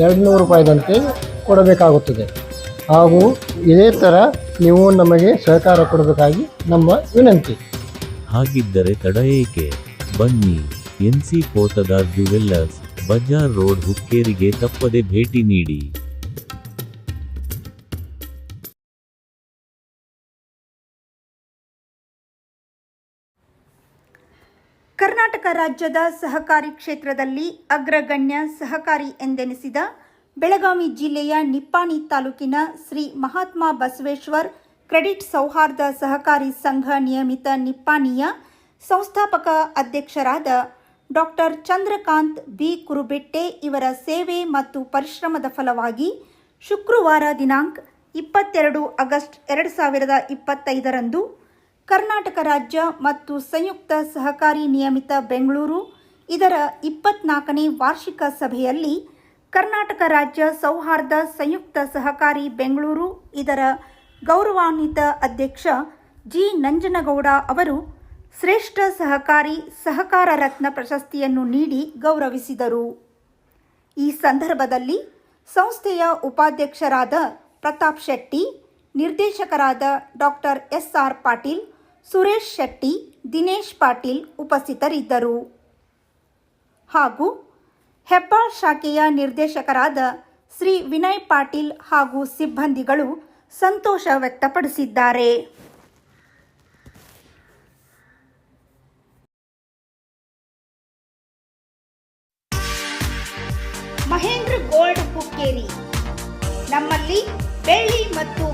ಎರಡು ನೂರು ರೂಪಾಯಿದಂತೆ ಕೊಡಬೇಕಾಗುತ್ತದೆ. ಹಾಗೂ ಇದೇ ಥರ ನೀವು ನಮಗೆ ಸಹಕಾರ ಕೊಡಬೇಕಾಗಿ ನಮ್ಮ ವಿನಂತಿ. ಹಾಗಿದ್ದರೆ ತಡ ಏಕೆ? ಬನ್ನಿ NC Potdar jewellers, Bazar road ಹುಕ್ಕೇರಿಗೆ ತಪ್ಪದೆ ಭೇಟಿ ನೀಡಿ. ಕರ್ನಾಟಕ ರಾಜ್ಯದ ಸಹಕಾರಿ ಕ್ಷೇತ್ರದಲ್ಲಿ ಅಗ್ರಗಣ್ಯ ಸಹಕಾರಿ ಎಂದೆನಿಸಿದ ಬೆಳಗಾವಿ ಜಿಲ್ಲೆಯ ನಿಪ್ಪಾಣಿ ತಾಲೂಕಿನ ಶ್ರೀ ಮಹಾತ್ಮ ಬಸವೇಶ್ವರ್ ಕ್ರೆಡಿಟ್ ಸೌಹಾರ್ದ ಸಹಕಾರಿ ಸಂಘ ನಿಯಮಿತ ನಿಪ್ಪಾಣಿಯ ಸಂಸ್ಥಾಪಕ ಅಧ್ಯಕ್ಷರಾದ ಡಾಕ್ಟರ್ ಚಂದ್ರಕಾಂತ್ ಬಿ. ಕುರುಬೆಟ್ಟೆ ಇವರ ಸೇವೆ ಮತ್ತು ಪರಿಶ್ರಮದ ಫಲವಾಗಿ ಶುಕ್ರವಾರ ದಿನಾಂಕ ಇಪ್ಪತ್ತೆರಡು ಆಗಸ್ಟ್ ಎರಡು ಸಾವಿರದ ಇಪ್ಪತ್ತೈದರಂದು ಕರ್ನಾಟಕ ರಾಜ್ಯ ಮತ್ತು ಸಂಯುಕ್ತ ಸಹಕಾರಿ ನಿಯಮಿತ ಬೆಂಗಳೂರು, ಇದರ ಇಪ್ಪತ್ನಾಲ್ಕನೇ ವಾರ್ಷಿಕ ಸಭೆಯಲ್ಲಿ ಕರ್ನಾಟಕ ರಾಜ್ಯ ಸೌಹಾರ್ದ ಸಂಯುಕ್ತ ಸಹಕಾರಿ ಬೆಂಗಳೂರು, ಇದರ ಗೌರವಾನ್ವಿತ ಅಧ್ಯಕ್ಷ ಜಿ. ನಂಜನಗೌಡ ಅವರು ಶ್ರೇಷ್ಠ ಸಹಕಾರಿ ಸಹಕಾರ ರತ್ನ ಪ್ರಶಸ್ತಿಯನ್ನು ನೀಡಿ ಗೌರವಿಸಿದರು. ಈ ಸಂದರ್ಭದಲ್ಲಿ ಸಂಸ್ಥೆಯ ಉಪಾಧ್ಯಕ್ಷರಾದ ಪ್ರತಾಪ್ ಶೆಟ್ಟಿ, ನಿರ್ದೇಶಕರಾದ doctor S. R. Patil Suresh Shetty, Dinesh Patil ಉಪಸ್ಥಿತರಿದ್ದರು. ಹಾಗೂ ಹೆಬ್ಬಾಳ್ ಶಾಖೆಯ ನಿರ್ದೇಶಕರಾದ ಶ್ರೀ ವಿನಯ್ ಪಾಟೀಲ್ ಹಾಗೂ ಸಿಬ್ಬಂದಿಗಳು ಸಂತೋಷ ವ್ಯಕ್ತಪಡಿಸಿದ್ದಾರೆ. ಮಹೇಂದ್ರ ಗೋಲ್ಡ್ ಹುಕ್ಕೇರಿ ನಮ್ಮಲ್ಲಿ